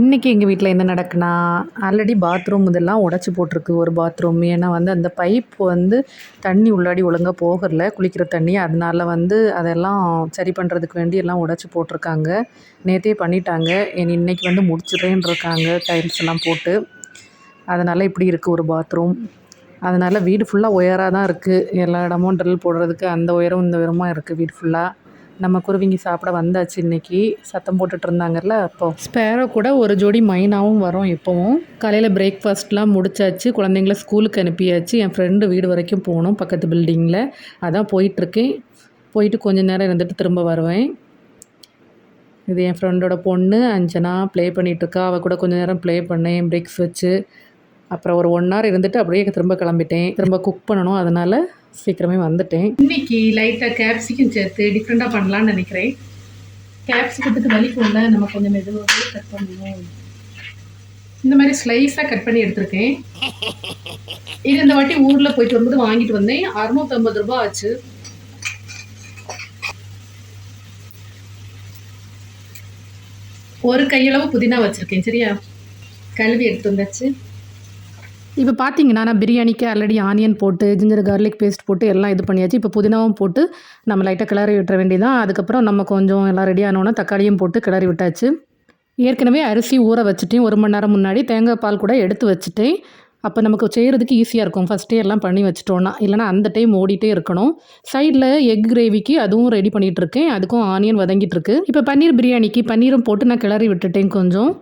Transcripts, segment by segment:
இன்றைக்கி எங்கள் வீட்டில் என்ன நடக்குன்னா ஆல்ரெடி பாத்ரூம் இதெல்லாம் உடச்சி போட்டிருக்கு. ஒரு பாத்ரூம் ஏன்னா வந்து அந்த பைப் வந்து தண்ணி உள்ளாடி ஒழுங்காக போகல. குளிக்கிற தண்ணி அதனால வந்து அதெல்லாம் சரி பண்ணுறதுக்கு வேண்டி எல்லாம் உடச்சி போட்டிருக்காங்க. நேற்றே பண்ணிட்டாங்க. இனி இன்னைக்கு வந்து முடிச்சிடுறேன்னு இருக்காங்க டைல்ஸ் எல்லாம் போட்டு. அதனால் இப்படி இருக்குது ஒரு பாத்ரூம் அதனால் வீடு ஃபுல்லாக ஒயராக தான் இருக்குது எல்லா இடமும் ட்ரில் போடுறதுக்கு அந்த உயரம் இந்த உயரமாக இருக்குது வீடு ஃபுல்லாக நம்ம குருவிங்க சாப்பிட வந்தாச்சு இன்னைக்கு. சத்தம் போட்டுட்டு இருந்தாங்கல்ல அப்போ. ஸ்பேரோ கூட ஒரு ஜோடி மைனாவும் வரும் இப்போவும். காலையில் பிரேக்ஃபாஸ்ட்லாம் முடிச்சாச்சு குழந்தைங்கள ஸ்கூலுக்கு அனுப்பியாச்சு. என் ஃப்ரெண்டு வீடு வரைக்கும் போகணும் பக்கத்து பில்டிங்கில் அதான் போயிட்டுருக்கேன். போயிட்டு கொஞ்ச நேரம் இருந்துட்டு திரும்ப வருவேன். இது என் ஃப்ரெண்டோட பொண்ணு அஞ்சனா ப்ளே பண்ணிகிட்ருக்கா அவள் கூட கொஞ்ச நேரம் ப்ளே பண்ணேன் பிரேக்ஸ் வச்சு அப்புறம் ஒரு ஒன் ஹவர் இருந்துட்டு அப்படியே திரும்ப கிளம்பிட்டேன். திரும்ப குக் பண்ணணும் அதனால் சீக்கிரமே வந்துட்டேன். இன்னைக்கு லைட்டாக கேப்சிகம் சேர்த்து டிஃப்ரெண்ட்டாக பண்ணலான்னு நினைக்கிறேன். கேப்சிக்கத்துக்கு வலிக்கும்ல நம்ம கொஞ்சம் மெதுவாகவே கட் பண்ணுவோம் இந்த மாதிரி ஸ்லைஸாக கட் பண்ணி எடுத்திருக்கேன். இது இந்த வாட்டி ஊரில் போயிட்டு வரும்போது வாங்கிட்டு வந்தேன். அறுநூத்தம்பது ரூபாய் ஆச்சு. ஒரு கையளவு புதினா வச்சுருக்கேன் சரியா? கழுவி எடுத்து வந்தாச்சு. இப்போ பார்த்தீங்கன்னா நான் பிரியாணிக்கு ஆல்ரெடி ஆனியன் போட்டு ஜிஞ்சர் கார்லிக் பேஸ்ட் போட்டு எல்லாம் இது பண்ணியாச்சு. இப்போ புதினாவும் போட்டு நம்ம லைட்டாக கிளறி விட்டுற வேண்டியதான் அதுக்கப்புறம் நம்ம கொஞ்சம் எல்லாம் ரெடி ஆனோன்னா தக்காளியும் போட்டு கிளறி விட்டாச்சு. ஏற்கனவே அரிசி ஊற வச்சுட்டேன். ஒரு மணி நேரம் முன்னாடி தேங்காய் பால் கூட எடுத்து வச்சுட்டேன். அப்போ நமக்கு செய்கிறதுக்கு ஈஸியாக இருக்கும். ஃபஸ்ட்டே எல்லாம் பண்ணி வச்சிட்டோன்னா இல்லைனா அந்த டைம் ஓடிட்டே இருக்கணும். சைடில் எக் கிரேவிக்கு அதுவும் ரெடி பண்ணிகிட்டு இருக்கேன். அதுக்கும் ஆனியன் வதங்கிட்டு இருக்கு. இப்போ பன்னீர் பிரியாணிக்கு பன்னீரும் போட்டு நான் கிளறி விட்டுட்டேன் கொஞ்சம்.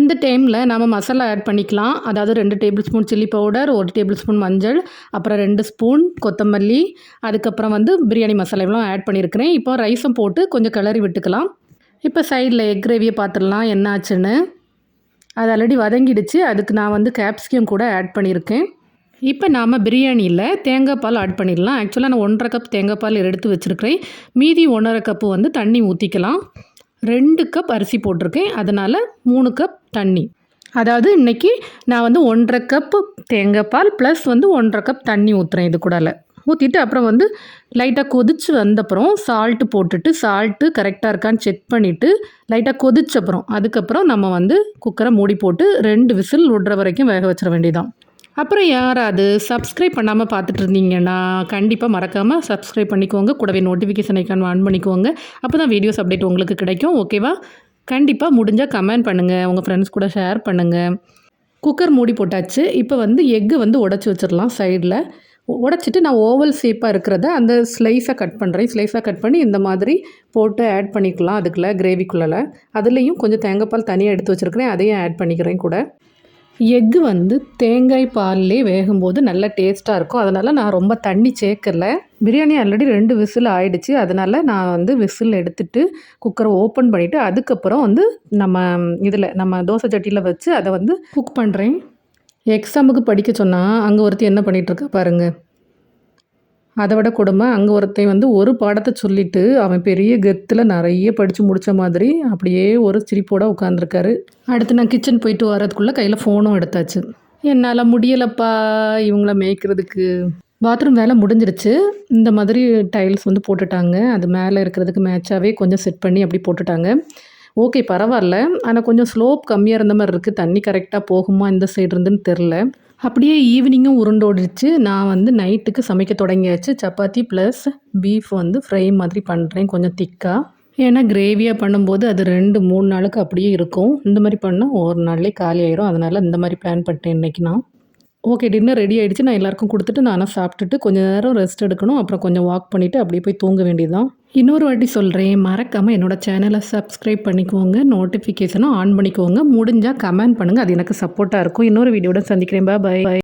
இந்த டைமில் நம்ம மசாலா ஆட் பண்ணிக்கலாம். அதாவது ரெண்டு டேபிள் ஸ்பூன் சில்லி பவுடர் ஒரு டேபிள் ஸ்பூன் மஞ்சள் அப்புறம் ரெண்டு ஸ்பூன் கொத்தமல்லி அதுக்கப்புறம் வந்து பிரியாணி மசாலா இவ்வளோ ஆட் பண்ணியிருக்கிறேன் இப்போ ரைஸும் போட்டு கொஞ்சம் கிளறி விட்டுக்கலாம். இப்போ சைடில் எக் கிரேவியை பார்த்துடலாம் என்ன ஆச்சுன்னு? அது ஆல்ரெடி வதங்கிடுச்சு. அதுக்கு நான் வந்து கேப்சிகம் கூட ஆட் பண்ணியிருக்கேன் இப்போ நாம் பிரியாணியில் தேங்காய் பால் ஆட் பண்ணிடலாம். ஆக்சுவலாக நான் ஒன்றரை கப் தேங்காய் பால் எடுத்து வச்சுருக்கிறேன். மீதி ஒன்றரை கப்பு வந்து தண்ணி ஊற்றிக்கலாம் ரெண்டு கப் அரிசி போட்டிருக்கேன். அதனால் மூணு கப் தண்ணி. அதாவது இன்றைக்கி நான் வந்து ஒன்றரை கப்பு தேங்காய் பால் ப்ளஸ் வந்து ஒன்றரை கப் தண்ணி ஊற்றுறேன் இது கூடால. ஊற்றிட்டு அப்புறம் வந்து லைட்டாக கொதிச்சு வந்தப்புறம் சால்ட்டு போட்டுட்டு சால்ட்டு கரெக்டாக இருக்கான்னு செக் பண்ணிவிட்டு லைட்டாக கொதிச்சப்புறம் அதுக்கப்புறம் நம்ம வந்து குக்கரை மூடி போட்டு ரெண்டு விசில் விடுற வரைக்கும் வேக வச்சிட வேண்டியதான் அப்புறம் யாராவது சப்ஸ்கிரைப் பண்ணாமல் பார்த்துட்டு இருந்தீங்கன்னா கண்டிப்பாக மறக்காமல் சப்ஸ்கிரைப் பண்ணிக்கோங்க. கூடவே நோட்டிஃபிகேஷன் ஐக்கான் ஆன் பண்ணிக்கோங்க. அப்போ தான் வீடியோஸ் அப்டேட் உங்களுக்கு கிடைக்கும். ஓகேவா கண்டிப்பாக முடிஞ்சால் கமெண்ட் பண்ணுங்கள் உங்கள் ஃப்ரெண்ட்ஸ் கூட ஷேர் பண்ணுங்கள் குக்கர் மூடி போட்டாச்சு. இப்போ வந்து எக்கு வந்து உடச்சி வச்சிடலாம் சைடில் உடச்சிட்டு நான் ஓவல் ஷேப்பாக இருக்கிறத அந்த ஸ்லைஸாக கட் பண்ணுறேன் ஸ்லைஸாக கட் பண்ணி இந்த மாதிரி போட்டு ஆட் பண்ணிக்கலாம். அதுக்குள்ளே கிரேவிக்குள்ளே அதுலேயும் கொஞ்சம் தேங்காய் பால் தனியாக எடுத்து வச்சுருக்கிறேன். அதையும் ஆட் பண்ணிக்கிறேன் கூட. எக்கு வந்து தேங்காய் பால்லே வேகும்போது நல்ல டேஸ்ட்டாக இருக்கும். அதனால் நான் ரொம்ப தண்ணி சேர்க்கல. பிரியாணி ஆல்ரெடி ரெண்டு விசில் ஆயிடுச்சு. அதனால் நான் வந்து விசில் எடுத்துட்டு குக்கரை ஓப்பன் பண்ணிவிட்டு அதுக்கப்புறம் வந்து நம்ம இதில் நம்ம தோசை சட்டியில் வச்சு அதை வந்து குக் பண்ணுறேன் எக்ஸாமுக்கு படிக்க சொன்னால் அங்கே ஒருத்தி என்ன பண்ணிகிட்ருக்கா பாருங்கள் அதை விட கொடுமை. அங்கே ஒருத்தன் வந்து ஒரு பாடத்தை சொல்லிவிட்டு அவன் பெரிய கெத்தில் நிறைய படித்து முடித்த மாதிரி அப்படியே ஒரு சிரிப்போடு உட்காந்துருக்காரு அடுத்து நான் கிச்சன் போயிட்டு வரதுக்குள்ளே கையில் ஃபோனும் எடுத்தாச்சு. என்னால் முடியலப்பா இவங்கள மேய்க்கிறதுக்கு. பாத்ரூம் வேலை முடிஞ்சிருச்சு. இந்த மாதிரி டைல்ஸ் வந்து போட்டுட்டாங்க. அது மேலே இருக்கிறதுக்கு மேட்சாகவே கொஞ்சம் செட் பண்ணி அப்படி போட்டுட்டாங்க. ஓகே பரவாயில்ல. ஆனால் கொஞ்சம் ஸ்லோப் கம்மியாக இருந்த மாதிரி இருக்குது தண்ணி கரெக்டாக போகுமா? இந்த சைடு இருந்துன்னு தெரில அப்படியே ஈவினிங்கும் உருண்டோடிச்சு நான் வந்து நைட்டுக்கு சமைக்க தொடங்கியாச்சு. சப்பாத்தி ப்ளஸ் பீஃப் வந்து ஃப்ரை மாதிரி பண்ணுறேன் கொஞ்சம் திக்காக ஏன்னா கிரேவியாக பண்ணும்போது அது ரெண்டு மூணு நாளுக்கு அப்படியே இருக்கும். இந்த மாதிரி பண்ணால் ஒரு நாள்லேயே காலி ஆயிரும். அதனால் இந்த மாதிரி பிளான் பண்ணிட்டேன் இன்றைக்கி நான். ஓகே டின்னர் ரெடி ஆகிடுச்சு நான் எல்லாருக்கும் கொடுத்துட்டு நானும் சாப்பிட்டுட்டு கொஞ்சம் நேரம் ரெஸ்ட் எடுக்கணும். அப்புறம் கொஞ்சம் வாக் பண்ணிவிட்டு அப்படியே போய் தூங்க வேண்டியதுதான். இன்னொரு வாட்டி சொல்கிறேன் மறக்காமல் என்னோடய சேனலை சப்ஸ்கிரைப் பண்ணிக்கோங்க நோட்டிஃபிகேஷனும் ஆன் பண்ணிக்கோங்க முடிஞ்சால் கமெண்ட் பண்ணுங்கள் அது எனக்கு சப்போர்ட்டாக இருக்கும். இன்னொரு வீடியோட சந்திக்கிறேன். பா பை